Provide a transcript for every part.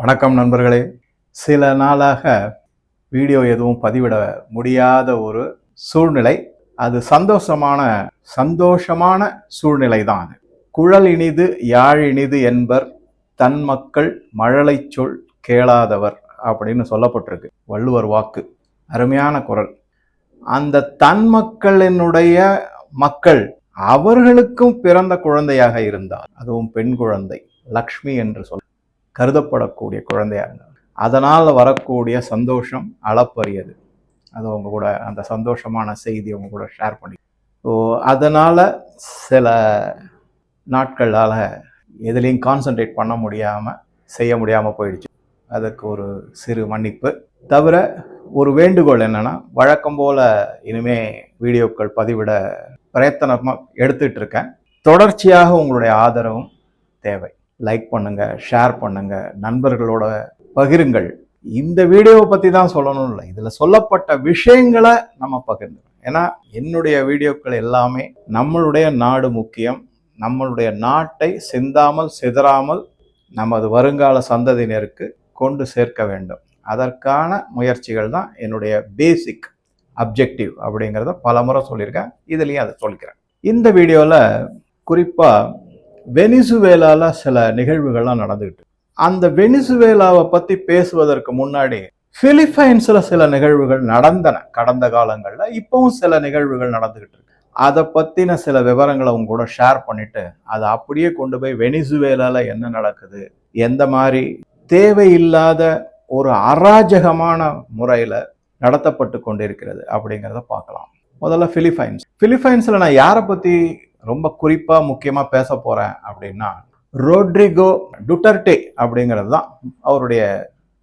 வணக்கம் நண்பர்களே. சில நாளாக வீடியோ எதுவும் பதிவிட முடியாத ஒரு சூழ்நிலை. அது சந்தோஷமான சந்தோஷமான சூழ்நிலை தான் அது. குழல் இனிது யாழ் இனிது என்பர் தன் மக்கள் மழலைச் சொல் கேளாதவர் அப்படின்னு சொல்லப்பட்டிருக்கு. வள்ளுவர் வாக்கு. அருமையான குரல். அந்த தன் மக்களினுடைய மக்கள் அவர்களுக்கும் பிறந்த குழந்தையாக இருந்தால் அதுவும் பெண் குழந்தை லக்ஷ்மி என்று சொல் கருதப்படக்கூடிய குழந்தையா இருந்தார் அதனால் வரக்கூடிய சந்தோஷம் அளப்பரியது. அது அவங்க கூட அந்த சந்தோஷமான செய்தி அவங்க கூட ஷேர் பண்ணி ஸோ அதனால் சில நாட்களால் எதுலேயும் கான்சன்ட்ரேட் பண்ண முடியாமல் செய்ய முடியாமல் போயிடுச்சு. அதுக்கு ஒரு சிறு மன்னிப்பு. தவிர ஒரு வேண்டுகோள் என்னென்னா வழக்கம் போல் இனிமே வீடியோக்கள் பதிவிட பிரயத்தனமாக எடுத்துகிட்டு இருக்கேன். தொடர்ச்சியாக உங்களுடைய ஆதரவும் தேவை. லைக் பண்ணுங்கள் ஷேர் பண்ணுங்கள் நண்பர்களோட பகிருங்கள். இந்த வீடியோவை பற்றி தான் சொல்லணும் இல்லை. இதில் சொல்லப்பட்ட விஷயங்களை நம்ம பகிர்ந்து ஏன்னா என்னுடைய வீடியோக்கள் எல்லாமே நம்மளுடைய நாடு முக்கியம். நம்மளுடைய நாட்டை சிந்தாமல் சிதறாமல் நமது வருங்கால சந்ததியினருக்கு கொண்டு சேர்க்க வேண்டும். அதற்கான முயற்சிகள் தான் என்னுடைய பேசிக் அப்ஜெக்டிவ் அப்படிங்கிறத பல முறை சொல்லியிருக்கேன். இதுலேயும் அதை சொல்லிக்கிறேன். இந்த வீடியோவில் குறிப்பாக வெனிசுவேலால சில நிகழ்வுகள்லாம் நடந்துகிட்டு அந்த வெனிசுவேலாவை பற்றி பேசுவதற்கு முன்னாடி பிலிப்பைன்ஸில் சில நிகழ்வுகள் நடந்தன கடந்த காலங்களில் இப்போவும் சில நிகழ்வுகள் நடந்துகிட்டு இருக்கு. அதை பற்றின சில விவரங்களை உங்க கூட ஷேர் பண்ணிட்டு அதை அப்படியே கொண்டு போய் வெனிசுவேலாவில் என்ன நடக்குது எந்த மாதிரி தேவையில்லாத ஒரு அராஜகமான முறையில் நடத்தப்பட்டு கொண்டிருக்கிறது அப்படிங்கிறத பார்க்கலாம். முதல்ல பிலிப்பைன்ஸ். பிலிப்பைன்ஸில் நான் யாரை பற்றி ரொம்ப குறிப்பாக முக்கியமாக பேச போகிறேன் அப்படின்னா ரோட்ரிகோ டுட்டர்டே அப்படிங்கிறது தான் அவருடைய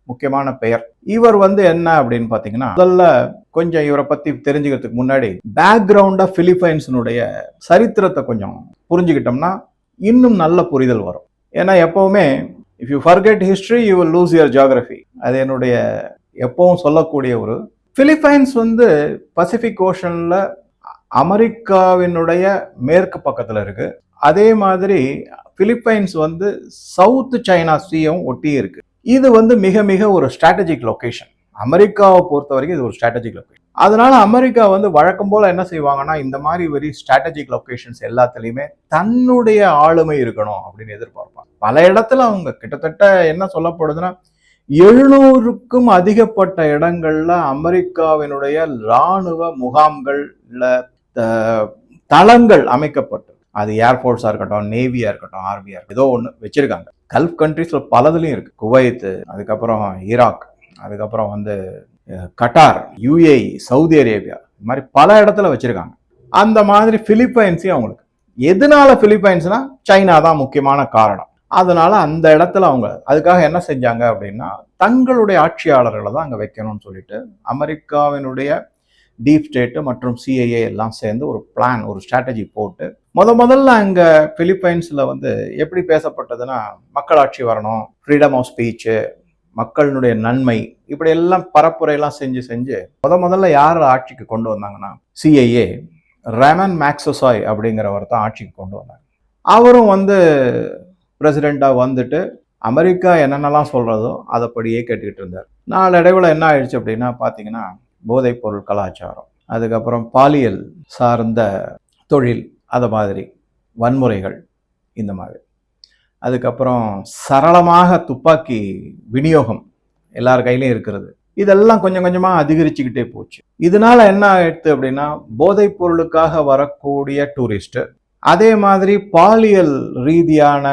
முக்கியமான பெயர். இவர் வந்து என்ன அப்படின்னு பார்த்தீங்கன்னா முதல்ல கொஞ்சம் இவரை பற்றி தெரிஞ்சுக்கிறதுக்கு முன்னாடி பேக்ரவுண்டாக பிலிப்பைன்ஸினுடைய சரித்திரத்தை கொஞ்சம் புரிஞ்சுக்கிட்டோம்னா இன்னும் நல்ல புரிதல் வரும். ஏன்னா எப்போவுமே if you forget history you will lose your geography அது என்னுடைய எப்பவும் சொல்லக்கூடிய ஒரு பிலிப்பைன்ஸ் வந்து பசிபிக் ஓஷனில் அமெரிக்காவினுடைய மேற்கு பக்கத்தில் இருக்குது அதே மாதிரி பிலிப்பைன்ஸ் வந்து சவுத் சைனா சீயும் ஒட்டி இருக்கு. இது வந்து மிக மிக ஒரு ஸ்ட்ராட்டஜிக் லொக்கேஷன் அமெரிக்காவை பொறுத்த வரைக்கும் இது ஒரு ஸ்ட்ராட்டஜிக் லொக்கேஷன் அதனால அமெரிக்கா வந்து வழக்கம் போல் என்ன செய்வாங்கன்னா இந்த மாதிரி வெரி ஸ்ட்ராட்டஜிக் லொக்கேஷன்ஸ் எல்லாத்துலேயுமே தன்னுடைய ஆளுமை இருக்கணும் அப்படின்னு எதிர்பார்ப்பாங்க. பல இடத்துல அவங்க கிட்டத்தட்ட என்ன சொல்லப்படுதுன்னா எழுநூறுக்கும் அதிகப்பட்ட இடங்கள்ல அமெரிக்காவினுடைய இராணுவ முகாம்கள்ல தளங்கள் அமைக்கப்பட்டு அது ஏர்ஃபோர்ஸாக இருக்கட்டும் நேவியாக இருக்கட்டும் ஆர்மியாக இருக்கட்டும் ஏதோ ஒன்று வச்சிருக்காங்க. கல்ஃப் கண்ட்ரீஸில் பலதுலையும் இருக்குது குவைத்து அதுக்கப்புறம் ஈராக் அதுக்கப்புறம் வந்து கட்டார் யுஏஇ சவுதி அரேபியா இது மாதிரி பல இடத்துல வச்சுருக்காங்க. அந்த மாதிரி பிலிப்பைன்ஸையும் அவங்களுக்கு. எதனால பிலிப்பைன்ஸ்னா சைனா தான் முக்கியமான காரணம். அதனால அந்த இடத்துல அவங்க அதுக்காக என்ன செஞ்சாங்க அப்படின்னா தங்களுடைய ஆட்சியாளர்களை தான் அங்கே வைக்கணும்னு சொல்லிட்டு அமெரிக்காவினுடைய டீப் ஸ்டேட்டு மற்றும் சிஐஏ எல்லாம் சேர்ந்து ஒரு பிளான் ஒரு ஸ்ட்ராட்டஜி போட்டு முத முதல்ல அங்கே பிலிப்பைன்ஸில் வந்து எப்படி பேசப்பட்டதுன்னா மக்களாட்சி வரணும் ஃப்ரீடம் ஆஃப் ஸ்பீச்சு மக்களினுடைய நன்மை இப்படி எல்லாம் பரப்புரையெல்லாம் செஞ்சு செஞ்சு முத முதல்ல யார் ஆட்சிக்கு கொண்டு வந்தாங்கன்னா சிஐஏ ரெமன் மேக்ஸசாய் அப்படிங்கிறவர் தான் ஆட்சிக்கு கொண்டு வந்தாங்க அவரும் வந்து பிரசிடெண்ட்டாக வந்துட்டு அமெரிக்கா என்னென்னலாம் சொல்கிறதோ அதைப்படியே கேட்டுக்கிட்டு இருந்தார். நாளடைவில் என்ன ஆயிடுச்சு அப்படின்னா பார்த்தீங்கன்னா போதைப்பொருள் கலாச்சாரம் அதுக்கப்புறம் பாலியல் சார்ந்த தொழில் அது மாதிரி வன்முறைகள் இந்த மாதிரி. அதுக்கப்புறம் சரளமாக துப்பாக்கி விநியோகம் எல்லார் கையிலையும் இருக்கிறது. இதெல்லாம் கொஞ்சம் கொஞ்சமாக அதிகரிச்சுக்கிட்டே போச்சு. இதனால என்ன ஆயிடுது அப்படின்னா போதைப் பொருளுக்காக வரக்கூடிய டூரிஸ்ட் அதே மாதிரி பாலியல் ரீதியான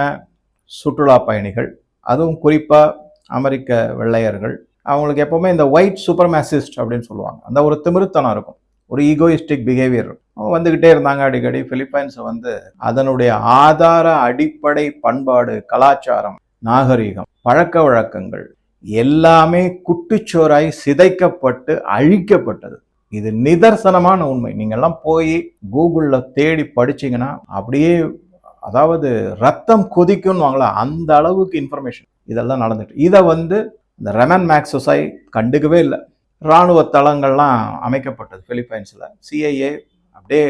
சுற்றுலா பயணிகள் அதுவும் குறிப்பாக அமெரிக்க வெள்ளையர்கள் அவங்களுக்கு எப்பவுமே இந்த ஒயிட் சூப்பர்மேசிஸ்ட் அப்படின்னு சொல்லுவாங்க. அந்த ஒரு திமிருத்தனம் இருக்கும். ஒரு ஈகோயிஸ்டிக் பிஹேவியர் அவங்க வந்துக்கிட்டே இருந்தாங்க அடிக்கடி. பிலிப்பைன்ஸ் வந்து அதனுடைய ஆதார அடிப்படை பண்பாடு கலாச்சாரம் நாகரிகம் பழக்க வழக்கங்கள் எல்லாமே குட்டுச்சோராய் சிதைக்கப்பட்டு அழிக்கப்பட்டது. இது நிதர்சனமான உண்மை. நீங்கள்லாம் போய் கூகுளில் தேடி படிச்சீங்கன்னா அப்படியே அதாவது ரத்தம் கொதிக்கும்னு வாங்கலாம் அந்த அளவுக்கு இன்ஃபர்மேஷன் இதெல்லாம் நடந்துட்டு. இதை வந்து இந்த ரெமன் மேக்ஸோசை கண்டுக்கவே இல்லை. இராணுவ தளங்கள்லாம் அமைக்கப்பட்டது பிலிப்பைன்ஸில் சிஐஏ அப்படியே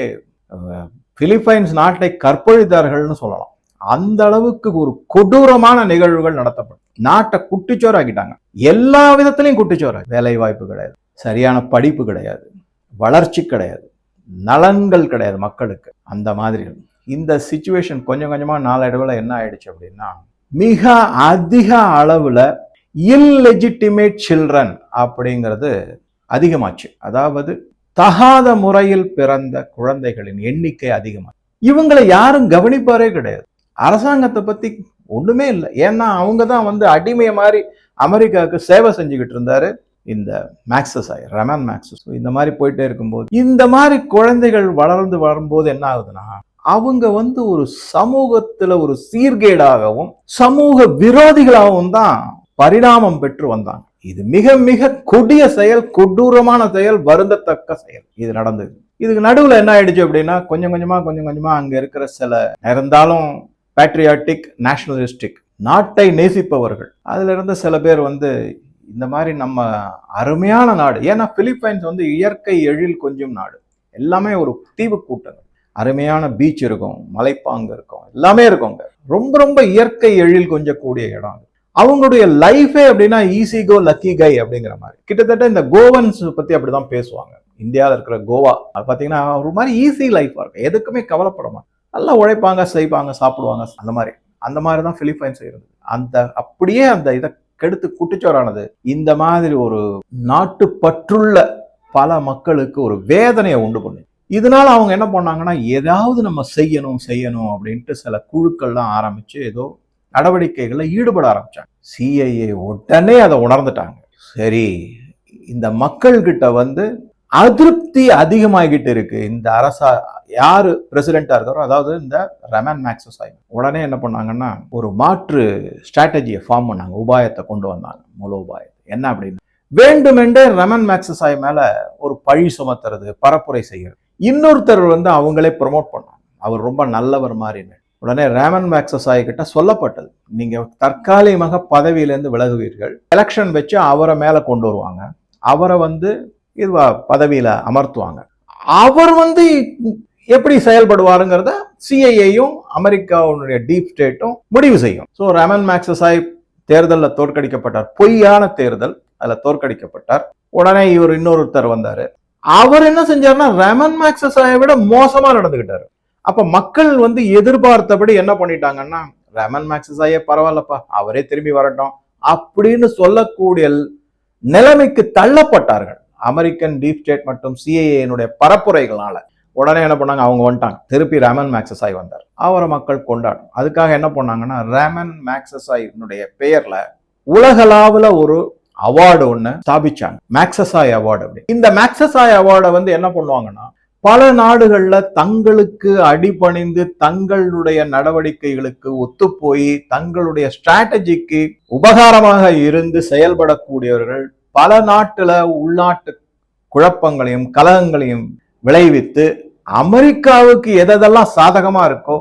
பிலிப்பைன்ஸ் நாட்டை கற்பழித்தார்கள்னு சொல்லலாம். அந்த அளவுக்கு ஒரு கொடூரமான நிகழ்வுகள் நடத்தப்படும் நாட்டை குட்டிச்சோறு ஆக்கிட்டாங்க. எல்லா விதத்திலையும் குட்டிச்சோறு வேலை வாய்ப்பு கிடையாது சரியான படிப்பு கிடையாது வளர்ச்சி கிடையாது நலன்கள் கிடையாது மக்களுக்கு அந்த மாதிரி இந்த சுச்சுவேஷன் கொஞ்சம் கொஞ்சமாக நாளடைவில் என்ன ஆயிடுச்சு அப்படின்னா மிக அதிக அளவில் இல்லெஜிட்டிமேட் சில்ட்ரன் அப்படிங்கிறது அதிகமாச்சு. அதாவது தகாத முறையில் பிறந்த குழந்தைகளின் எண்ணிக்கை அதிகமாச்சு. இவங்களை யாரும் கவனிப்பாரே கிடையாது. அரசாங்கத்தை பற்றி ஒன்றுமே இல்லை. ஏன்னா அவங்க தான் வந்து அடிமைய மாதிரி அமெரிக்காவுக்கு சேவை செஞ்சுக்கிட்டு இருந்தாரு. இந்த மேக்சஸ் ஆய் ரமன் மேக்சஸ் இந்த மாதிரி போயிட்டே இருக்கும்போது இந்த மாதிரி குழந்தைகள் வளர்ந்து வரும்போது என்ன ஆகுதுன்னா அவங்க வந்து ஒரு சமூகத்தில் ஒரு சீர்கேடாகவும் சமூக விரோதிகளாகவும் தான் பரிணாமம் பெற்று வந்தாங்க இது மிக மிக கொடிய செயல் கொடூரமான செயல் வருந்தத்தக்க செயல். இது நடந்தது. இதுக்கு நடுவில் என்ன ஆயிடுச்சு அப்படின்னா கொஞ்சம் கொஞ்சமா கொஞ்சம் கொஞ்சமா அங்க இருக்கிற சில இருந்தாலும் பேட்ரியாட்டிக் நேஷனலிஸ்டிக் நாட்டை நேசிப்பவர்கள். அதுல இருந்து சில பேர் வந்து இந்த மாதிரி நம்ம அருமையான நாடு ஏன்னா பிலிப்பைன்ஸ் வந்து இயற்கை எழில் கொஞ்சம் நாடு. எல்லாமே ஒரு தீவு கூட்டங்கள். அருமையான பீச் இருக்கும் மலைப்பாங்கு இருக்கும் எல்லாமே இருக்குங்க ரொம்ப ரொம்ப இயற்கை எழில் கொஞ்சக்கூடிய இடம் அவங்களுடைய லைஃபே அப்படின்னா ஈஸி கோ லக்கி கை அப்படிங்கிற மாதிரி. கிட்டத்தட்ட இந்த கோவன்ஸ் பத்தி அப்படிதான் பேசுவாங்க. இந்தியாவில் இருக்கிற கோவா அது பார்த்தீங்கன்னா ஒரு மாதிரி ஈஸி லைஃபாக இருக்கும். எதுக்குமே கவலைப்பட மாட்டாங்க. நல்லா உழைப்பாங்க செய்வாங்க சாப்பிடுவாங்க அந்த மாதிரி. அந்த மாதிரி தான் பிலிப்பைன்ஸ் இருந்தது. அந்த அப்படியே அந்த இதை கெடுத்து குட்டிச்சோரானது. இந்த மாதிரி ஒரு நாட்டு பற்றுள்ள பல மக்களுக்கு ஒரு வேதனையை உண்டு பண்ணு இதனால அவங்க என்ன பண்ணாங்கன்னா ஏதாவது நம்ம செய்யணும் செய்யணும் அப்படின்ட்டு சில குழுக்கள்லாம் ஆரம்பிச்சு ஏதோ நடவடிக்கைகளில் ஈடுபட ஆரம்பித்தாங்க சிஐஏ உடனே அதை உணர்ந்துட்டாங்க. சரி இந்த மக்கள்கிட்ட வந்து அதிருப்தி அதிகமாகிட்டு இருக்கு. இந்த அரசா யார் பிரசிடென்டா இருக்காரோ அதாவது இந்த ரெமன் மேக்ஸஸ் ஆகி உடனே என்ன பண்ணாங்கன்னா ஒரு மாற்று ஸ்ட்ராட்டஜியை ஃபார்ம் பண்ணாங்க. உபாயத்தை கொண்டு வந்தாங்க. முழு உபாயத்தை. என்ன அப்படின்னு? வேண்டுமென்றே ரெமன் மேக்ஸஸ் ஆகி மேலே ஒரு பழி சுமத்துறது பரப்புரை செய்கிறது. இன்னொருத்தர் வந்து அவங்களே ப்ரொமோட் பண்ணாங்க. அவர் ரொம்ப நல்லவர் மாதிரி உடனே ரேமன் மேக்ஸசாய் கிட்ட சொல்லப்பட்டது. நீங்கள் தற்காலிகமாக பதவியிலேருந்து விலகுவீர்கள். எலெக்ஷன் வச்சு அவரை மேலே கொண்டு வருவாங்க. அவரை வந்து இதுவா பதவியில அமர்த்துவாங்க. அவர் வந்து எப்படி செயல்படுவாருங்கிறத சிஐஏயும் அமெரிக்காவுடைய டீப் ஸ்டேட்டும் முடிவு செய்யும். ஸோ ரமன் மேக்ஸசாய் தேர்தலில் தோற்கடிக்கப்பட்டார். பொய்யான தேர்தல். அதில் தோற்கடிக்கப்பட்டார். உடனே இவர் இன்னொருத்தர் வந்தார். அவர் என்ன செஞ்சாருன்னா ரெமன் மேக்ஸசாயை விட மோசமாக நடந்துகிட்டாரு. அப்ப மக்கள் வந்து எதிர்பார்த்தபடி என்ன பண்ணிட்டாங்கன்னா ரெமன் மேக்ஸசாயே பரவாயில்லப்பா அவரே திரும்பி வரட்டும் அப்படின்னு சொல்லக்கூடிய நிலைமைக்கு தள்ளப்பட்டார்கள். அமெரிக்கன் டீப் ஸ்டேட் மற்றும் சிஏஏனுடைய பரப்புரைகளால. உடனே என்ன பண்ணாங்க? அவங்க வந்துட்டாங்க. திருப்பி ரேமன் மேக்ஸசாய் வந்தார். அவரை மக்கள் கொண்டாடும். அதுக்காக என்ன பண்ணாங்கன்னா ரேமன் மேக்ஸஸாயினுடைய பெயர்ல உலகளாவில் ஒரு அவார்டு ஒன்று ஸ்தாபிச்சாங்க. மேக்ஸசாய் அவார்டு அப்படி. இந்த மேக்ஸசாய் அவார்டை வந்து என்ன பண்ணுவாங்கன்னா பல நாடுகள்ல தங்களுக்கு அடிபணிந்து தங்களுடைய நடவடிக்கைகளுக்கு ஒத்துப்போய் தங்களுடைய ஸ்ட்ராட்டஜிக்கு உபகாரமாக இருந்து செயல்படக்கூடியவர்கள் பல நாட்டுல உள்நாட்டு குழப்பங்களையும் கலகங்களையும் விளைவித்து அமெரிக்காவுக்கு எதெல்லாம் சாதகமா இருக்கோ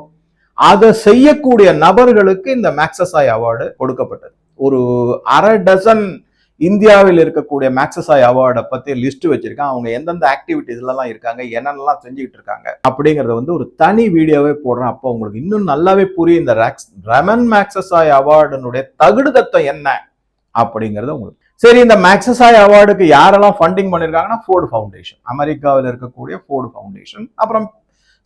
அதை செய்யக்கூடிய நபர்களுக்கு இந்த மேக்ஸசாய் அவார்டு கொடுக்கப்பட்டது. ஒரு அரை டசன் இந்தியாவில் இருக்கக்கூடிய மேக்ஸசாய் அவார்டை பற்றி லிஸ்ட் வச்சுருக்கேன். அவங்க எந்தெந்த ஆக்டிவிட்டிஸ்லாம் இருக்காங்க என்னென்னலாம் செஞ்சுக்கிட்டு இருக்காங்க அப்படிங்கிறத வந்து ஒரு தனி வீடியோவே போடுறேன். அப்போ உங்களுக்கு இன்னும் நல்லாவே புரியும் இந்த ரெமன் மேக்ஸசாய் அவார்டுனுடைய தகுடுதத்தம் என்ன அப்படிங்கிறது உங்களுக்கு. சரி இந்த மேக்ஸசாய் அவார்டுக்கு யாரெல்லாம் ஃபண்டிங் பண்ணியிருக்காங்கன்னா ஃபோர்டு ஃபவுண்டேஷன் அமெரிக்காவில் இருக்கக்கூடிய ஃபோர்டு ஃபவுண்டேஷன் அப்புறம்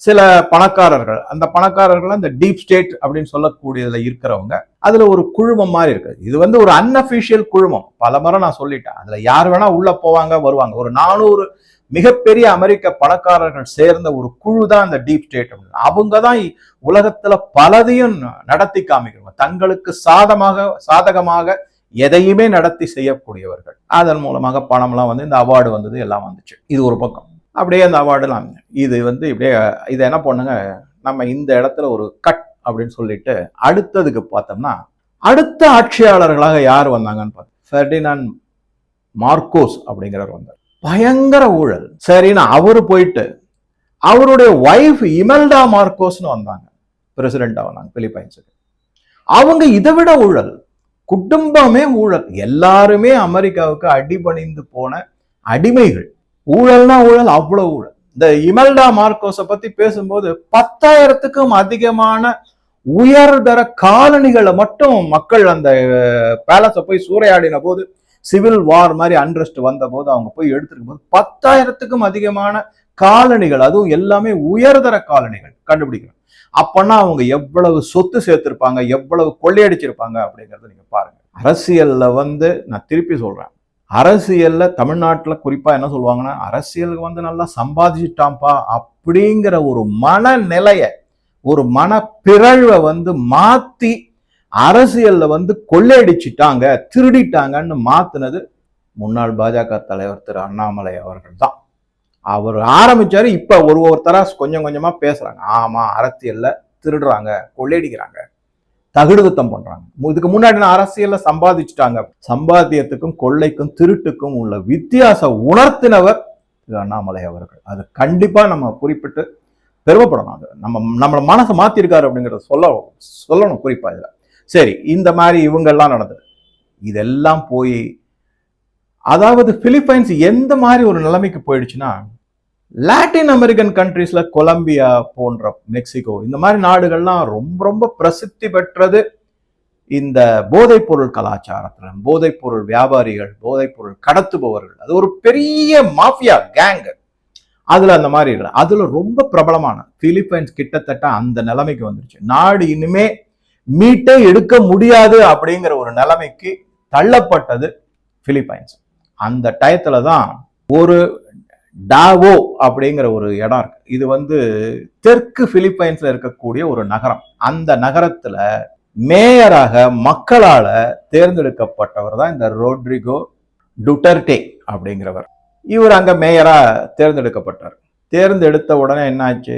சில பணக்காரர்கள் அந்த பணக்காரர்கள் அந்த டீப் ஸ்டேட் அப்படின்னு சொல்லக்கூடியதுல இருக்கிறவங்க அதுல ஒரு குழுமம் மாதிரி இருக்கு இது வந்து ஒரு அன்அபிஷியல் குழுமம். பல முறை நான் சொல்லிட்டேன். அதுல யார் வேணா உள்ள போவாங்க வருவாங்க. ஒரு நானூறு மிகப்பெரிய அமெரிக்க பணக்காரர்கள் சேர்ந்த ஒரு குழு தான் அந்த டீப் ஸ்டேட் அப்படின்னு. அவங்க தான் உலகத்துல பலதையும் நடத்தி காமிக்கிறவங்க. தங்களுக்கு சாதமாக சாதகமாக எதையுமே நடத்தி செய்யக்கூடியவர்கள். அதன் மூலமாக பணம்லாம் வந்து இந்த அவார்டு வந்தது எல்லாம் வந்துச்சு. இது ஒரு பக்கம். அப்படியே அந்த அவார்டுலாம் இது வந்து இப்படியே இதை என்ன பண்ணுங்க நம்ம இந்த இடத்துல ஒரு கட் அப்படின்னு சொல்லிட்டு அடுத்ததுக்கு பார்த்தோம்னா அடுத்த ஆட்சியாளர்களாக யார் வந்தாங்கன்னு பார்த்தோம் ஃபெர்டினான் மார்க்கோஸ் அப்படிங்கிறவர் வந்தார். பயங்கர ஊழல். சரின்னு அவர் போயிட்டு அவருடைய ஒய்ஃப் இமெல்டா மார்க்கோஸ்னு வந்தாங்க. பிரசிடென்டா வந்தாங்க பிலிப்பைன்ஸுக்கு அவங்க இதை விட ஊழல். குடும்பமே ஊழல். எல்லாருமே அமெரிக்காவுக்கு அடிபணிந்து போன அடிமைகள். ஊழல்னா ஊழல் அவ்வளவு ஊழல். இந்த இமெல்டா மார்க்கோஸை பத்தி பேசும்போது பத்தாயிரத்துக்கும் அதிகமான உயர்தர காலனிகளை மட்டும் மக்கள் அந்த பேலஸை போய் சூறையாடின போது சிவில் வார் மாதிரி அன்ரெஸ்ட் வந்த போது அவங்க போய் எடுத்துருக்கும் போது பத்தாயிரத்துக்கும் அதிகமான காலனிகள் அதுவும் எல்லாமே உயர்தர காலனிகள் கண்டுபிடிக்கணும். அப்பன்னா அவங்க எவ்வளவு சொத்து சேர்த்திருப்பாங்க எவ்வளவு கொள்ளையடிச்சிருப்பாங்க அப்படிங்கிறத நீங்க பாருங்க. அரசியல்ல வந்து நான் திருப்பி சொல்றேன். அரசியலில் தமிழ்நாட்டில் குறிப்பாக என்ன சொல்லுவாங்கன்னா அரசியலுக்கு வந்து நல்லா சம்பாதிச்சிட்டான்ப்பா அப்படிங்கிற ஒரு மனநிலையை ஒரு மனப்பிறழ்வை வந்து மாற்றி அரசியலில் வந்து கொள்ளையடிச்சிட்டாங்க திருடிட்டாங்கன்னு மாற்றினது முன்னாள் பாஜக தலைவர் திரு அண்ணாமலை அவர்கள் தான். அவர் ஆரம்பித்தார் இப்போ ஒரு ஒருத்தராக கொஞ்சம் கொஞ்சமாக பேசுகிறாங்க ஆமாம் அரசியலில் திருடுறாங்க கொள்ளையடிக்கிறாங்க. தகுடுதத்தம் பண்றாங்க. இதுக்கு முன்னாடி நான் அரசியல்ல சம்பாதிச்சுட்டாங்க. சம்பாத்தியத்துக்கும் கொள்ளைக்கும் திருட்டுக்கும் உள்ள வித்தியாசம் உணர்த்தினவர் திரு அண்ணாமலை அவர்கள். அது கண்டிப்பா நம்ம குறிப்பிட்டு பெருமைப்படணும். அது நம்ம நம்மளை மனசை மாத்திருக்காரு அப்படிங்கறத சொல்ல சொல்லணும் குறிப்பா இதுல. சரி இந்த மாதிரி இவங்கெல்லாம் நடந்தது. இதெல்லாம் போய் அதாவது பிலிப்பைன்ஸ் எந்த மாதிரி ஒரு நிலைமைக்கு போயிடுச்சுன்னா லாட்டின் அமெரிக்கன் கண்ட்ரீஸில் கொலம்பியா போன்ற மெக்சிகோ இந்த மாதிரி நாடுகள்லாம் ரொம்ப ரொம்ப பிரசித்தி பெற்றது இந்த போதைப்பொருள் கலாச்சாரத்தில். போதைப்பொருள் வியாபாரிகள் போதைப்பொருள் கடத்துபவர்கள். அது ஒரு பெரிய மாஃபியா கேங்கு. அதில் அந்த மாதிரி இல்லை அதில் ரொம்ப பிரபலமான பிலிப்பைன்ஸ் கிட்டத்தட்ட அந்த நிலைமைக்கு வந்துருச்சு. நாடு இனிமே மீட்டே எடுக்க முடியாது அப்படிங்கிற ஒரு நிலைமைக்கு தள்ளப்பட்டது பிலிப்பைன்ஸ் அந்த டயத்தில் தான் ஒரு டாவோ அப்படிங்கிற ஒரு இடம் இருக்கு. இது வந்து தெற்கு பிலிப்பைன்ஸ்ல இருக்கக்கூடிய ஒரு நகரம். அந்த நகரத்துல மேயராக மக்களால தேர்ந்தெடுக்கப்பட்டவர் தான் இந்த ரோட்ரிகோ டுட்டர்டே அப்படிங்கிறவர். இவர் அங்க மேயரா தேர்ந்தெடுக்கப்பட்டார். தேர்ந்தெடுத்த உடனே என்னாச்சு?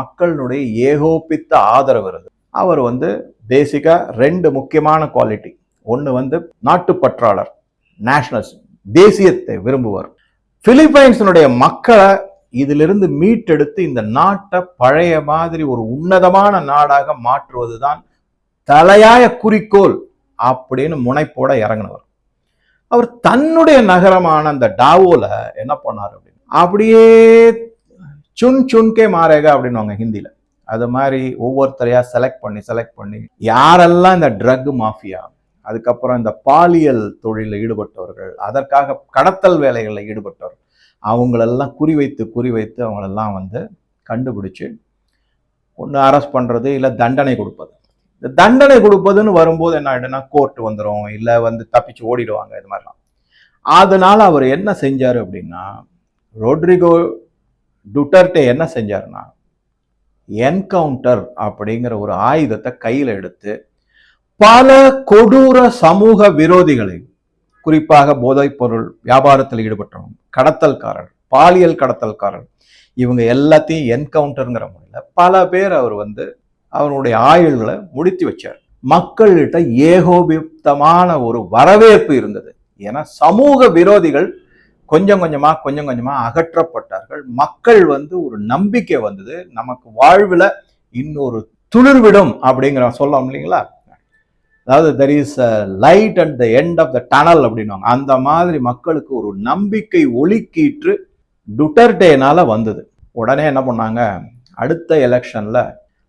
மக்களுடைய ஏகோபித்த ஆதரவு வருது. அவர் வந்து பேசிக்கா ரெண்டு முக்கியமான குவாலிட்டி. ஒன்று வந்து நாட்டுப்பற்றாளர் நேஷனல்ஸ் தேசியத்தை விரும்புவார். பிலிப்பைன்ஸினுடைய மக்களை இதிலிருந்து மீட்டெடுத்து இந்த நாட்டை பழைய மாதிரி ஒரு உன்னதமான நாடாக மாற்றுவதுதான் தலையாய குறிக்கோள் அப்படின்னு முனைப்போட இறங்கினவர். அவர் தன்னுடைய நகரமான அந்த டாவோல என்ன பண்ணார் அப்படின்னு? அப்படியே சுன் சுன்கே மாறேக அப்படின்னுவாங்க ஹிந்தியில. அது மாதிரி ஒவ்வொருத்தரையா செலக்ட் பண்ணி செலக்ட் பண்ணி யாரெல்லாம் இந்த ட்ரக் மாஃபியா அதுக்கப்புறம் இந்த பாலியல் தொழிலில் ஈடுபட்டவர்கள் அதற்காக கடத்தல் வேலைகளில் ஈடுபட்டவர்கள் அவங்களெல்லாம் குறிவைத்து குறிவைத்து அவங்களெல்லாம் வந்து கண்டுபிடிச்சு ஒன்று அரெஸ்ட் பண்ணுறது இல்லை தண்டனை கொடுப்பது. இந்த தண்டனை கொடுப்பதுன்னு வரும்போது என்ன ஆகிடும்னா கோர்ட் வந்துடும் இல்லை வந்து தப்பிச்சு ஓடிடுவாங்க இது மாதிரிலாம். அதனால் அவர் என்ன செஞ்சார் அப்படின்னா ரோட்ரிகோ டுட்டர்டே என்ன செஞ்சாருன்னா என்கவுண்டர் அப்படிங்கிற ஒரு ஆயுதத்தை கையில் எடுத்து பல கொடூர சமூக விரோதிகளை குறிப்பாக போதைப்பொருள் வியாபாரத்தில் ஈடுபட்டவங்க கடத்தல்காரர் பாலியல் கடத்தல்காரர் இவங்க எல்லாத்தையும் என்கவுண்டருங்கிற முறையில் பல பேர் அவர் வந்து அவருடைய ஆயுள்களை முடித்து வச்சார். மக்கள்கிட்ட ஏகோபித்தமான ஒரு வரவேற்பு இருந்தது. ஏன்னா சமூக விரோதிகள் கொஞ்சம் கொஞ்சமாக கொஞ்சம் கொஞ்சமாக அகற்றப்பட்டார்கள். மக்கள் வந்து ஒரு நம்பிக்கை வந்தது. நமக்கு வாழ்வில் இன்னொரு துளிர்விடும் அப்படிங்கிற சொல்லலாம் இல்லைங்களா? அதாவது there is a light at the end of the tunnel அப்படின்வாங்க அந்த மாதிரி மக்களுக்கு ஒரு நம்பிக்கை ஒளிக்கீற்று டுட்டர்டேனால வந்தது. உடனே என்ன பண்ணாங்க? அடுத்த எலெக்ஷன்ல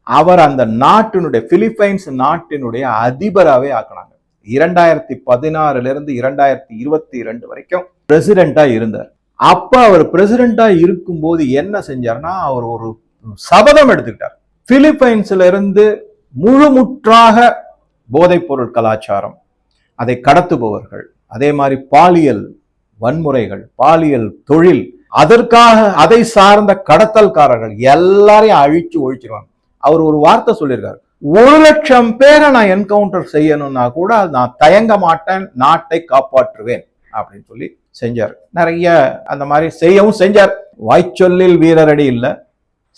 அவர் அந்த நாட்டினுடைய பிலிப்பைன்ஸ் நாட்டினுடைய அதிபராகவே ஆக்கினாங்க. இரண்டாயிரத்தி பதினாறுல இருந்து இரண்டாயிரத்தி இருபத்தி ரெண்டு வரைக்கும் பிரசிடென்டா இருந்தார். அப்ப அவர் பிரசிடென்டா இருக்கும்போது என்ன செஞ்சார்னா அவர் ஒரு சபதம் எடுத்துக்கிட்டார். பிலிப்பைன்ஸ்ல இருந்து முழுமுற்றாக போதைப்பொருள் கலாச்சாரம் அதை கடத்துபவர்கள் அதே மாதிரி பாலியல் வன்முறைகள் பாலியல் தொழில் அதற்காக அதை சார்ந்த கடத்தல்காரர்கள் எல்லாரையும் அழிச்சு ஒழிச்சிருவாங்க. அவர் ஒரு வார்த்தை சொல்லியிருக்காரு. ஒரு லட்சம் பேரை நான் என்கவுண்டர் செய்யணும்னா கூட நான் தயங்க மாட்டேன் நாட்டை காப்பாற்றுவேன் அப்படின்னு சொல்லி செஞ்சார். நிறைய அந்த மாதிரி செய்யவும் செஞ்சார். வாய்ச்சொல்லில் வீரரடி இல்லை.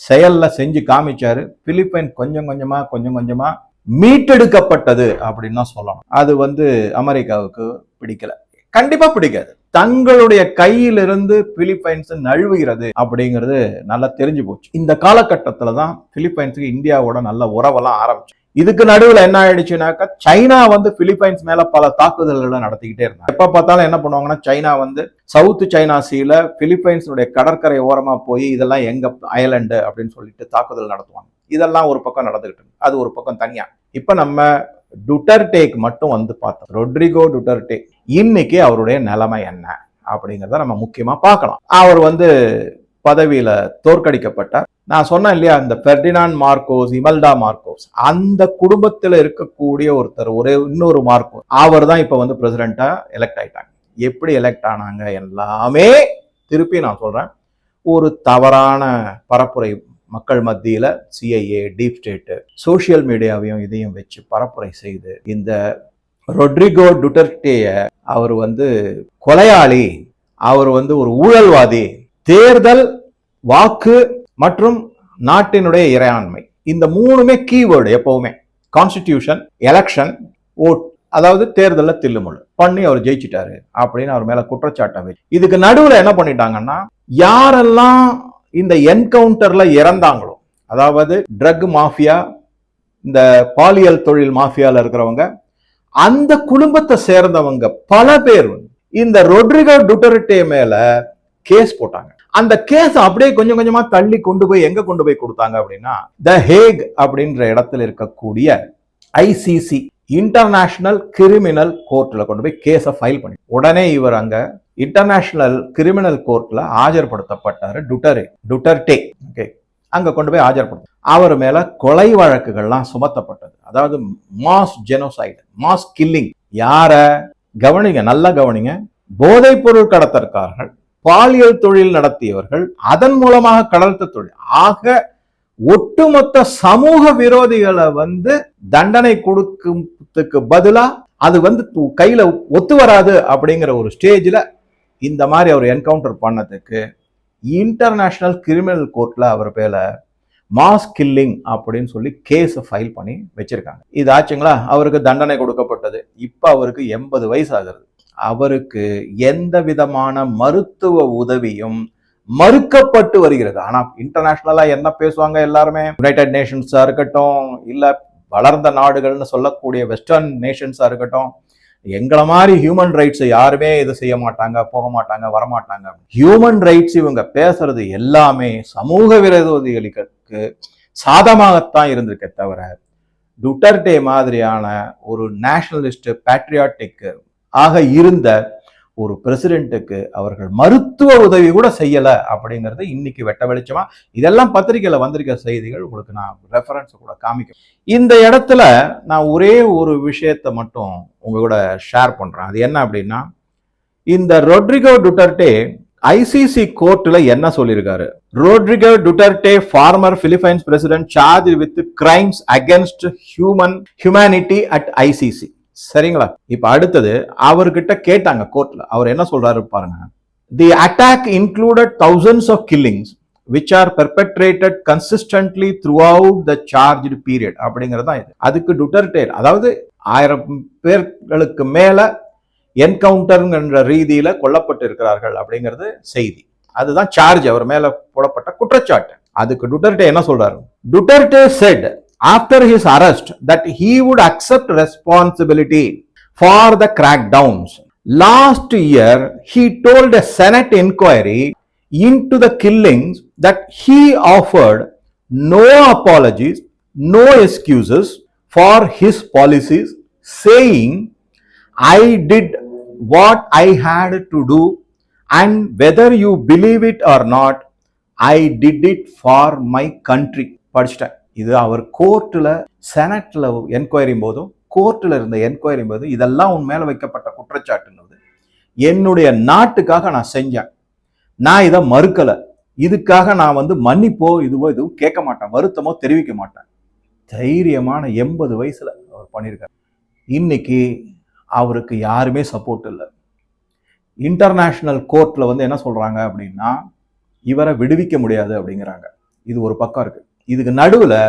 செயல்ல செஞ்சு காமிச்சாரு. பிலிப்பைன் கொஞ்சம் கொஞ்சமா கொஞ்சம் கொஞ்சமா மீட்டெடுக்கப்பட்டது அப்படின்னு தான் சொல்லணும். அது வந்து அமெரிக்காவுக்கு பிடிக்கல. கண்டிப்பா பிடிக்காது. தங்களுடைய கையிலிருந்து பிலிப்பைன்ஸ் நழுவுகிறது அப்படிங்கிறது நல்லா தெரிஞ்சு போச்சு. இந்த காலகட்டத்தில் தான் பிலிப்பைன்ஸுக்கு இந்தியாவோட நல்ல உறவெல்லாம் ஆரம்பிச்சு. இதுக்கு நடுவில் என்ன ஆயிடுச்சுனாக்கா சைனா வந்து பிலிப்பைன்ஸ் மேல பல தாக்குதல்களை நடத்திக்கிட்டே இருந்தாங்க. எப்ப பார்த்தாலும் என்ன பண்ணுவாங்கன்னா சைனா வந்து சவுத் சைனா சீல பிலிப்பைன்ஸுடைய கடற்கரை ஓரமா போய் இதெல்லாம் எங்க அயலண்டு அப்படின்னு சொல்லிட்டு தாக்குதல் நடத்துவாங்க. இதெல்லாம் ஒரு பக்கம் நடந்துகிட்டு அது ஒரு பக்கம் தனியா. இப்ப நம்ம டுட்டர்டேக்கு மட்டும் வந்து பார்த்தோம். ரொட்ரிகோ டுட்டர்டே இன்னைக்கு அவருடைய நிலைமை என்ன அப்படிங்கிறத நம்ம முக்கியமா பார்க்கலாம். அவர் வந்து பதவியில தோற்கடிக்கப்பட்டார். நான் சொன்னேன் இல்லையா இந்த பெர்டினான் மார்க்கோஸ் இமல்டா மார்க்கோஸ் அந்த குடும்பத்துல இருக்கக்கூடிய ஒருத்தர் ஒரே இன்னொரு மார்க்கோஸ் அவர் தான் இப்ப வந்து பிரசிடென்ட்டா எலெக்ட் ஆயிட்டாங்க. எப்படி எலெக்ட் ஆனாங்க எல்லாமே திருப்பி நான் சொல்றேன். ஒரு தவறான பரப்புரை மக்கள் மத்தியில் சிஐஏ டீப் ஸ்டேட்டு சோஷியல் மீடியாவையும் இதையும் வச்சு பரப்புரை செய்து இந்த ரொட்ரிகோ டுட்டர்டேய அவர் வந்து கொலையாளி அவர் வந்து ஒரு ஊழல்வாதி தேர்தல் வாக்கு மற்றும் நாட்டினுடைய இறையாண்மை. இந்த மூணுமே கீவேர்டு எப்பவுமே. கான்ஸ்டிடியூஷன் எலெக்ஷன் ஓட் அதாவது தேர்தலில் தில்லுமுள் பண்ணி அவர் ஜெயிச்சிட்டாரு. அப்படின்னு அவர் மேல குற்றச்சாட்டை வச்சு. இதுக்கு நடுவில் என்ன பண்ணிட்டாங்கன்னா யாரெல்லாம் இந்த என்கவுண்டர்ல இறந்தாங்களோ அதாவது ட்ரக் மாஃபியா இந்த பாலியல் தொழில் மாஃபியால இருக்கிறவங்க அந்த குடும்பத்தை சேர்ந்தவங்க பல பேர் இந்த ரொட்ரிகோ டுட்டர்டே மேல கேஸ் போட்டாங்க. அந்த கேஸ் அப்படியே கொஞ்சம் கொஞ்சமா தள்ளி கொண்டு போய் எங்க கொண்டு போய் கொடுத்தாங்க அப்படின்னா த ஹேக் அப்படின்ற இடத்துல இருக்கக்கூடிய ஐசிசி இன்டர்நேஷனல் கிரிமினல் கோர்ட்ல கொண்டு போய் கேஸை ஃபைல் பண்ணி உடனே இவர் அங்க இன்டர்நேஷனல் கிரிமினல் கோர்ட்ல ஆஜர்படுத்தப்பட்டாரு டுட்டரே டுட்டர்டே ஓகே அங்க கொண்டு போய் ஆஜர்படுத்த அவர் மேல கொலை வழக்குகள்லாம் சுமத்தப்பட்டது. அதாவது மாஸ் ஜெனோசைடு மாஸ் கில்லிங் யார? கவனிங்க நல்லா கவனிங்க. போதைப் பொருள் கடத்தற்காரர்கள் பாலியல் தொழில் நடத்தியவர்கள் அதன் மூலமாக கடத்த தொழில். ஆக ஒட்டுமொத்த சமூக விரோதிகளை வந்து தண்டனை கொடுக்கிறதுக்கு பதிலா அது வந்து கையில் கையில ஒத்து வராது அப்படிங்கிற ஒரு ஸ்டேஜ்ல இந்த மாதிரி அவர் என்கவுண்டர் பண்ணதுக்கு இன்டர்நேஷ்னல் கிரிமினல் கோர்ட்டில் அவர் பேரில் மாஸ் கில்லிங் அப்படின்னு சொல்லி கேஸை ஃபைல் பண்ணி வச்சிருக்காங்க. இது ஆச்சுங்களா? அவருக்கு தண்டனை கொடுக்கப்பட்டது. இப்போ அவருக்கு எண்பது வயசு ஆகுது அவருக்கு எந்த விதமான மருத்துவ உதவியும் மறுக்கப்பட்டு வருகிறது. ஆனால் இன்டர்நேஷ்னலாக என்ன பேசுவாங்க எல்லாருமே? யுனைடெட் நேஷன்ஸாக இருக்கட்டும் இல்லை வளர்ந்த நாடுகள்னு சொல்லக்கூடிய வெஸ்டர்ன் நேஷன்ஸாக இருக்கட்டும் எங்களை மாதிரி ஹியூமன் ரைட்ஸ் யாருமே இதை செய்ய மாட்டாங்க போக மாட்டாங்க வரமாட்டாங்க. ஹியூமன் ரைட்ஸ் இவங்க பேசுறது எல்லாமே சமூக விரோதிகளுக்கு சாதமாகத்தான் இருந்திருக்கே தவிர டுட்டர்டே மாதிரியான ஒரு நேஷனலிஸ்ட் பேட்ரியாட்டிக் ஆக இருந்த ஒரு பிரசிடென்ட்டுக்கு அவர்கள் மருத்துவ உதவி கூட செய்யலை அப்படிங்கிறத இன்னைக்கு வெட்ட வெளிச்சமா. இதெல்லாம் பத்திரிகையில் வந்திருக்க செய்திகள் உங்களுக்கு நான் ரெஃபரன்ஸ் கூட காமிக்கும் இந்த இடத்துல நான் ஒரே ஒரு விஷயத்தை மட்டும் உங்க கூட ஷேர் பண்றேன். அது என்ன அப்படின்னா இந்த ரொட்ரிகோ டுட்டர்டே ஐசிசி கோர்ட்டில் என்ன சொல்லியிருக்காரு? Rodrigo Duterte former Philippines president charge with crimes against human humanity at ICC சரிங்களா? இப்போ அடுத்தது அவர்கிட்ட கேட்டாங்க கோர்ட்ல அவர் என்ன சொல்றாரு பாருங்க. The attack included thousands of killings which are perpetrated consistently throughout the charge period அப்படிங்கிறது தான் இது. அதுக்கு டுட்டர்டேர் அதாவது ஆயிரம் பேர்களுக்கு மேல என்கவுண்டர்ங்கிற ரீதியில கொல்லப்பட்டு இருக்கிறார்கள் அப்படிங்கிறது செய்தி. அதுதான் சார்ஜ் அவர் மேல போடப்பட்ட குற்றச்சாட்டு. அதுக்கு டுட்டர்டே என்ன சொல்றாரு? Duterte said After his arrest that he would accept responsibility for the crackdowns last year he told a senate inquiry into the killings that he offered no apologies, no excuses for his policies, saying, I did what I had to do, and whether you believe it or not, I did it for my country. படிச்சிட்டேன் இது அவர் கோர்ட்டில் செனட்டில் enquiry போதும் கோர்ட்டில் இருந்த enquiry போதும் இதெல்லாம் உன் மேலே வைக்கப்பட்ட குற்றச்சாட்டுங்கிறது என்னுடைய நாட்டுக்காக நான் செஞ்சேன். நான் இதை மறுக்கலை. இதுக்காக நான் வந்து மன்னிப்போ இதுவோ இதுவும் கேட்க மாட்டேன். வருத்தமோ தெரிவிக்க மாட்டேன். தைரியமான எண்பது வயசில் அவர் பண்ணியிருக்கார். இன்னைக்கு அவருக்கு யாருமே சப்போர்ட் இல்லை. இன்டர்நேஷ்னல் கோர்ட்டில் வந்து என்ன சொல்கிறாங்க அப்படின்னா இவரை விடுவிக்க முடியாது அப்படிங்கிறாங்க. இது ஒரு பக்கம் இருக்குது இதுக்கு நடுவில்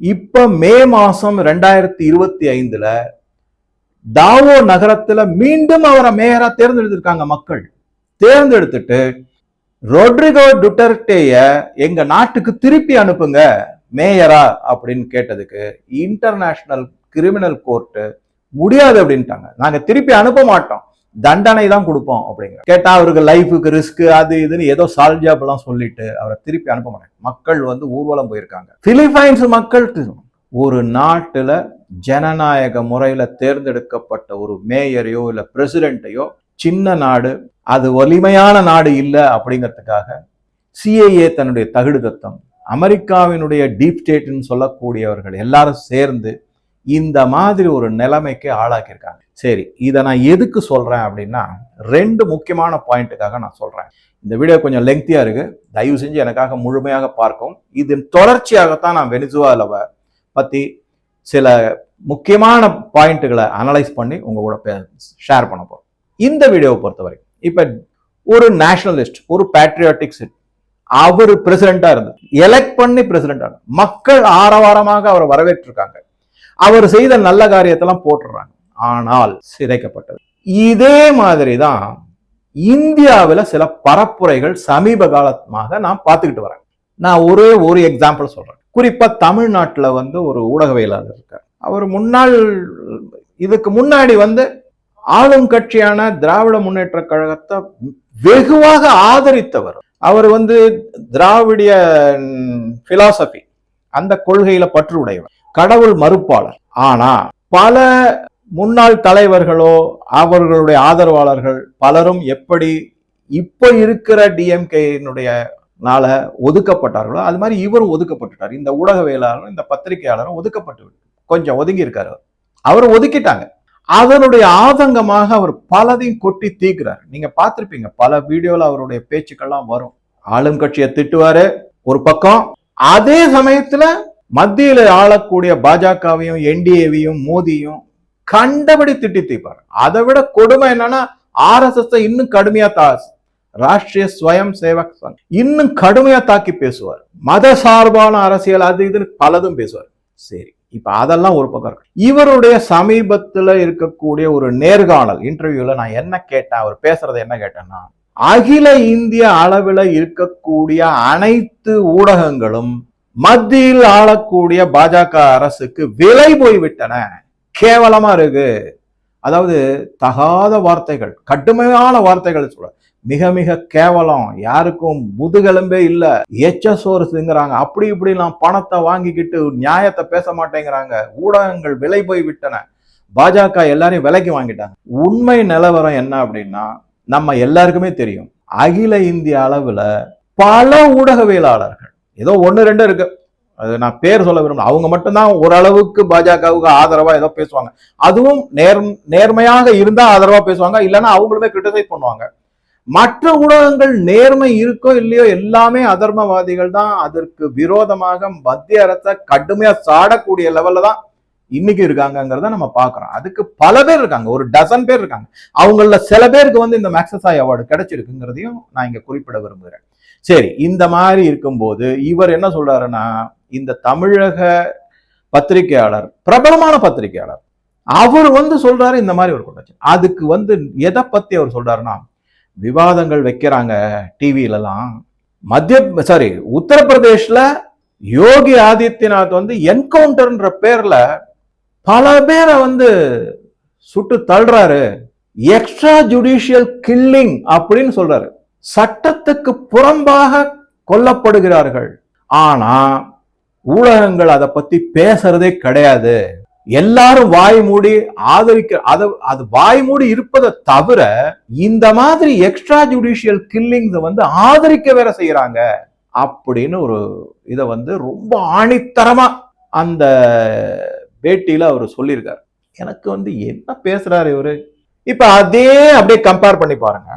இப்போ மே மாதம் ரெண்டாயிரத்தி இருபத்தி ஐந்தில் டாவோ நகரத்தில் மீண்டும் அவரை மேயராக தேர்ந்தெடுத்திருக்காங்க மக்கள். தேர்ந்தெடுத்துட்டு ரொட்ரிகோ டுட்டர்டேய எங்க நாட்டுக்கு திருப்பி அனுப்புங்க மேயரா அப்படின்னு கேட்டதுக்கு இன்டர்நேஷனல் கிரிமினல் கோர்ட்டு முடியாது அப்படின்ட்டாங்க. நாங்க திருப்பி அனுப்ப மாட்டோம். தண்டனை தான் கொடுப்போம் அப்படிங்கிற கேட்டா அவருக்கு லைஃபுக்கு ரிஸ்க் அது இதுன்னு ஏதோ சால்ஜாப்லாம் சொல்லிட்டு அவரை திருப்பி அனுப்ப மாட்டாங்க. மக்கள் வந்து ஊர்வலம் போயிருக்காங்க. பிலிப்பைன்ஸ் மக்கள் ஒரு நாட்டுல ஜனநாயக முறையில தேர்ந்தெடுக்கப்பட்ட ஒரு மேயரையோ இல்ல பிரசிடென்ட்டையோ சின்ன நாடு அது வலிமையான நாடு இல்லை அப்படிங்கிறதுக்காக சிஐஏ தன்னுடைய தகுடுதத்தம் அமெரிக்காவினுடைய டீப் ஸ்டேட்னு சொல்லக்கூடியவர்கள் எல்லாரும் சேர்ந்து இந்த மாதிரி ஒரு நிலைமைக்கு ஆளாக்கியிருக்காங்க. சரி இதை நான் எதுக்கு சொல்கிறேன் அப்படின்னா ரெண்டு முக்கியமான பாயிண்ட்டுக்காக நான் சொல்கிறேன் இந்த வீடியோ கொஞ்சம் லெங்க்தியாக இருக்குது தயவு செஞ்சு எனக்காக முழுமையாக பார்க்கும் இதன் தொடர்ச்சியாகத்தான் நான் வெனிசுவாலவை பற்றி சில முக்கியமான பாயிண்ட்டுகளை அனலைஸ் பண்ணி உங்கள் கூட ஷேர் பண்ண போகிறோம் இந்த வீடியோவை பொறுத்தவரைக்கும் இப்போ ஒரு நேஷனலிஸ்ட் ஒரு பேட்ரியாட்டிக் அவர் பிரசிடண்டா இருந்தது எலெக்ட் பண்ணி பிரசிடண்டா மக்கள் ஆரவாரமாக அவரை வரவேற்றிருக்காங்க. அவர் செய்த நல்ல காரியத்தெல்லாம் போட்டுடுறாங்க ஆனால் சிதைக்கப்பட்டது. இதே மாதிரி தான் இந்தியாவில் சில பரப்புரைகள் சமீப காலமாக நான் பார்த்துக்கிட்டு வரேன். நான் ஒரே ஒரு எக்ஸாம்பிள் சொல்றேன். குறிப்பாக தமிழ்நாட்டில் வந்து ஒரு ஊடகவியலாளர் இருக்கார். அவர் முன்னாள் இதுக்கு முன்னாடி வந்து ஆளும் கட்சியான திராவிட முன்னேற்ற கழகத்தை வெகுவாக ஆதரித்தவர். அவர் வந்து திராவிடிய பிலாசபி அந்த கொள்கையில பற்று உடையவர் கடவுள் மறுப்பாளர். ஆனா பல முன்னாள் தலைவர்களோ அவர்களுடைய ஆதரவாளர்கள் பலரும் எப்படி இப்போ இருக்கிற டிஎம்கேனுடைய நாள ஒதுக்கப்பட்டார்களோ அது மாதிரி இவரும் ஒதுக்கப்பட்டுட்டார். இந்த ஊடகவியலாளரும் இந்த பத்திரிகையாளரும் ஒதுக்கப்பட்டு கொஞ்சம் ஒதுங்கி இருக்காரு. அவர் ஒதுக்கிட்டாங்க. அதனுடைய ஆதங்கமாக அவர் பலதையும் கொட்டி தீக்குறாரு. நீங்க பார்த்திருப்பீங்க பல வீடியோல அவருடைய பேச்சுக்கள்லாம் வரும். ஆளும் கட்சியை திட்டுவாரு ஒரு பக்கம் அதே சமயத்துல மத்தியில ஆளக்கூடிய பாஜகவையும் என்டிஏவையும் மோதியும் கண்டபடி திட்டி தீப்பார். அதை விட கொடுமை என்னன்னா ஆர் எஸ் எஸ் இன்னும் கடுமையா தா ராஷ்டிரிய ஸ்வயம் சேவக் சங் இன்னும் கடுமையா தாக்கி பேசுவார். மத சார்பான அரசியல் அது இதுன்னு பலதும் பேசுவார். சரி இப்ப அதெல்லாம் ஒரு பக்கம் இருக்கு. இவருடைய சமீபத்துல இருக்கக்கூடிய ஒரு நேர்காணல் இன்டர்வியூல நான் என்ன கேட்டேன் அவர் பேசுறது என்ன கேட்டேன்னா அகில இந்திய அளவில் இருக்கக்கூடிய அனைத்து ஊடகங்களும் மத்தியில் ஆளக்கூடிய பாஜக அரசுக்கு விலை போய்விட்டன. கேவலமா இருக்கு. அதாவது தகாத வார்த்தைகள் கடுமையான வார்த்தைகள் சொல்ல மிக மிக கேவலம் யாருக்கும் முதுகெலும்பே இல்லை எச்சசோறு திங்குறாங்க அப்படி இப்படிலாம் பணத்தை வாங்கிக்கிட்டு நியாயத்தை பேச மாட்டேங்கிறாங்க ஊடகங்கள் விலை போய் விட்டன பாஜக எல்லாரையும் விலைக்கு வாங்கிட்டாங்க. உண்மை நிலவரம் என்ன அப்படின்னா நம்ம எல்லாருக்குமே தெரியும். அகில இந்திய அளவில் பல ஊடகவியலாளர்கள் ஏதோ ஒன்று ரெண்டு இருக்கு. அது நான் பேர் சொல்ல விரும்பல. அவங்க மட்டும்தான் ஓரளவுக்கு பாஜகவுக்கு ஆதரவாக ஏதோ பேசுவாங்க. அதுவும் நேர் நேர்மையாக இருந்தால் ஆதரவாக பேசுவாங்க இல்லைன்னா அவங்களுமே கிரிட்டிசைஸ் பண்ணுவாங்க. மற்ற ஊடகங்கள் நேர்மை இருக்கோ இல்லையோ எல்லாமே அதர்மவாதிகள் தான். அதற்கு விரோதமாக மத்திய அரசை கடுமையாக சாடக்கூடிய லெவலில் தான் இன்னைக்கு இருக்காங்கிறத நம்ம பாக்குறோம் அதுக்கு பல பேர் இருக்காங்க. ஒரு டசன் பேர் இருக்காங்க. அவங்கள சில பேருக்கு வந்து இந்த மேக்சசாய் அவார்டு கிடைச்சிருக்குங்கிறதையும் நான் இங்க குறிப்பிட விரும்புகிறேன். சரி இந்த மாதிரி இருக்கும்போது இவர் என்ன சொல்றாருன்னா இந்த தமிழக பத்திரிகையாளர் பிரபலமான பத்திரிகையாளர் அவர் வந்து சொல்றாரு இந்த மாதிரி ஒரு கொண்டாச்சு அதுக்கு வந்து எதை பத்தி அவர் சொல்றாருன்னா விவாதங்கள் வைக்கிறாங்க டிவியிலலாம் மத்திய சாரி உத்தரப்பிரதேஷ்ல யோகி ஆதித்யநாத் வந்து என்கவுண்டர்ன்ற பேர்ல பல பேரை வந்து சுட்டு தள்ளுறாரு. எக்ஸ்ட்ரா ஜுடிஷியல் கில்லிங் அப்படின்னு சொல்றாரு. சட்டத்துக்கு புறம்பாக கொல்லப்படுகிறார்கள். ஆனா ஊடகங்கள் அதை பத்தி பேசுறதே கிடையாது. எல்லாரும் வாய் மூடி ஆதரிக்க அதை அது வாய் மூடி இருப்பதை தவிர இந்த மாதிரி எக்ஸ்ட்ரா ஜுடிஷியல் கில்லிங்ஸ் வந்து ஆதரிக்க வேற செய்யறாங்க. அப்படின்னு ஒரு இதை வந்து ரொம்ப ஆணித்தரமா அந்த பேட்டியில அவர் சொல்லியிருக்காரு. எனக்கு வந்து என்ன பேசுறாரு இவரு? இப்ப அதே அப்படியே கம்பேர் பண்ணி பாருங்க.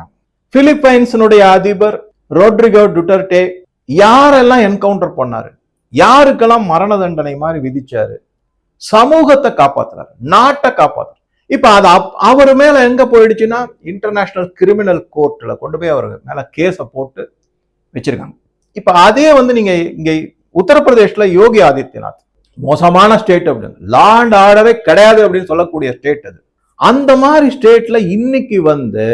பிலிப்பைன்ஸினுடைய அதிபர் ரோட்ரிகோ டுட்டர்டே யாரெல்லாம் என்கவுண்டர் பண்ணாரு? யாருக்கெல்லாம் மரண தண்டனை மாதிரி விதிச்சாரு? சமூகத்தை காப்பாத்துறாரு நாட்டை காப்பாத்துறாரு. இப்ப அது அவர் மேல எங்க போயிடுச்சுன்னா இன்டர்நேஷனல் கிரிமினல் கோர்ட்ல கொண்டு போய் அவர் மேல கேஸை போட்டு வச்சிருக்காங்க. இப்ப அதே வந்து நீங்க இங்க உத்தரப்பிரதேஷ்ல யோகி ஆதித்யநாத். மோசமான ஸ்டேட் அப்படின்னு. லா அண்ட் ஆர்டரே கிடையாது அப்படின்னு சொல்லக்கூடிய ஸ்டேட் அது. அந்த மாதிரி ஸ்டேட்ல இன்னைக்கு வந்து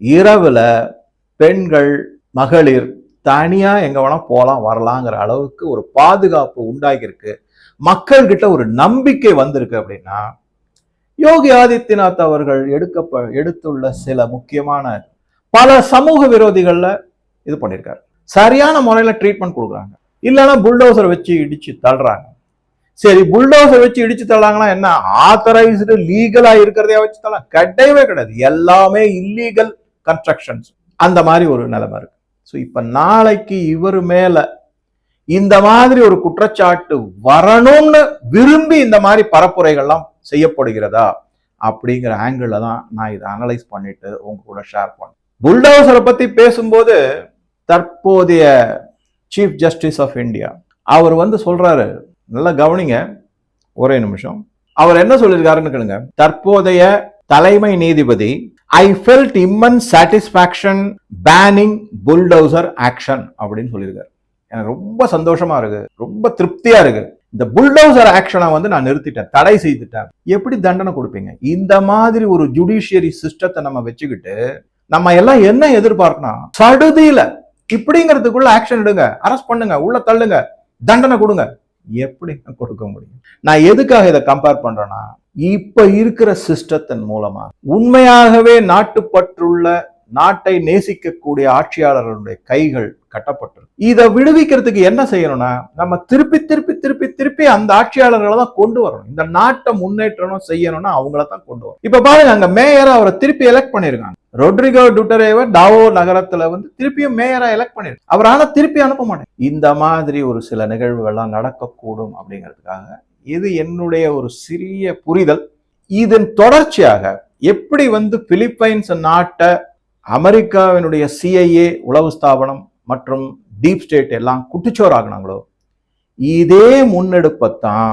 இரவுல பெண்கள் மகளிர் தனியா எங்க வேணா போலாம் வரலாங்கிற அளவுக்கு ஒரு பாதுகாப்பு உண்டாகியிருக்கு. மக்கள்கிட்ட ஒரு நம்பிக்கை வந்திருக்கு அப்படின்னா யோகி ஆதித்யநாத் அவர்கள் எடுக்க எடுத்துள்ள சில முக்கியமான பல சமூக விரோதிகள்ல இது பண்ணியிருக்காரு. சரியான முறையில ட்ரீட்மெண்ட் கொடுக்குறாங்க. இல்லைன்னா புல்டோசர் வச்சு இடிச்சு தள்ளுறாங்க. சரி புல்டோசர் வச்சு இடிச்சு தள்ளாங்கன்னா என்ன? ஆத்தரைஸ்டு லீகலா இருக்கிறதையா வச்சு தள்ளலாம்? கிடையவே கிடையாது. எல்லாமே இல்லீகல் கன்ஸ்ட்ரக்ஷன்ஸ் அந்த மாதிரி ஒரு நிலைமை இருக்கு. ஸோ இப்போ நாளைக்கு இவர் மேல இந்த மாதிரி ஒரு குற்றச்சாட்டு வரணும்னு விரும்பி இந்த மாதிரி பரப்புரைகள்லாம் செய்யப்படுகிறதா? அப்படிங்கிற ஆங்கிள் தான் நான் இதை அனலைஸ் பண்ணிட்டு உங்க கூட ஷேர் பண்ணேன். புல்டோசரை பத்தி பேசும்போது தற்போதைய சீஃப் ஜஸ்டிஸ் ஆஃப் இந்தியா அவர் வந்து சொல்றாரு நல்லா கவனிங்க. ஒரே நிமிஷம். அவர் என்ன சொல்லியிருக்காருன்னு கேளுங்க. தற்போதைய தலைமை நீதிபதி I felt immense satisfaction banning bulldozer action அப்படின்னு சொல்லியிருக்காரு. எனக்கு ரொம்ப சந்தோஷமா இருக்கு. ரொம்ப திருப்தியா இருக்கு. இந்த புல்டோசர் ஆக்ஷனை வந்து நான் நிறுத்திட்டேன். தடை செய்துட்டேன். எப்படி தண்டனை கொடுப்பீங்க? இந்த மாதிரி ஒரு ஜுடிஷியரி சிஸ்டத்தை நம்ம வச்சுக்கிட்டு நம்ம எல்லாம் என்ன எதிர்பார்க்கணும் சடுதியில இப்படிங்கிறதுக்குள்ள ஆக்ஷன் எடுங்க. அரெஸ்ட் பண்ணுங்க. உள்ள தள்ளுங்க. தண்டனை கொடுங்க. எப்படி கொடுக்க முடியும்? நான் எதுக்காக இதை கம்பேர் பண்றேன்னா இப்ப இருக்கிற சிஸ்டத்தின் மூலமா. உண்மையாகவே நாட்டுப்பற்றுள்ள நாட்டை நேசிக்கக்கூடிய ஆட்சியாளர்களுடைய கைகள் கட்டப்பட்டிருக்கு. இதை விடுவிக்கிறதுக்கு என்ன செய்யணும்னா நம்ம திருப்பி திருப்பி திருப்பி திருப்பி அந்த ஆட்சியாளர்களை தான் கொண்டு வரணும். இந்த நாட்டை முன்னேற்றணும் செய்யணும்னா அவங்கள தான் கொண்டு வரணும். இப்ப பாருங்க அங்க மேயரா அவரை திருப்பி எலெக்ட் பண்ணிருக்காங்க ரொட்ரிகோ டுட்டரேவை டாவோ நகரத்துல வந்து திருப்பியும் மேயரா எலெக்ட் பண்ணிருக்கு அவரால திருப்பி அனுப்ப மாட்டேன். இந்த மாதிரி ஒரு சில நிகழ்வுகள்லாம் நடக்கக்கூடும் அப்படிங்கிறதுக்காக இது என்னுடைய ஒரு சிறிய புரிதல். இதன் தொடர்ச்சியாக எப்படி வந்து பிலிப்பைன்ஸ் நாட்டை அமெரிக்காவினுடைய சிஐஏ உளவு ஸ்தாபனம் மற்றும் டீப் ஸ்டேட் எல்லாம் குட்டிச்சோர் ஆகினாங்களோ இதே முன்னெடுப்பைத்தான்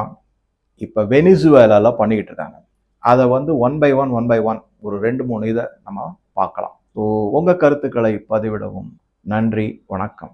இப்போ வெனிசுவேலாவில் பண்ணிக்கிட்டு இருக்காங்க. அதை வந்து one by one one by one ஒரு ரெண்டு மூணு இதை நம்ம பார்க்கலாம். ஸோ உங்கள் கருத்துக்களை பதிவிடவும். நன்றி வணக்கம்.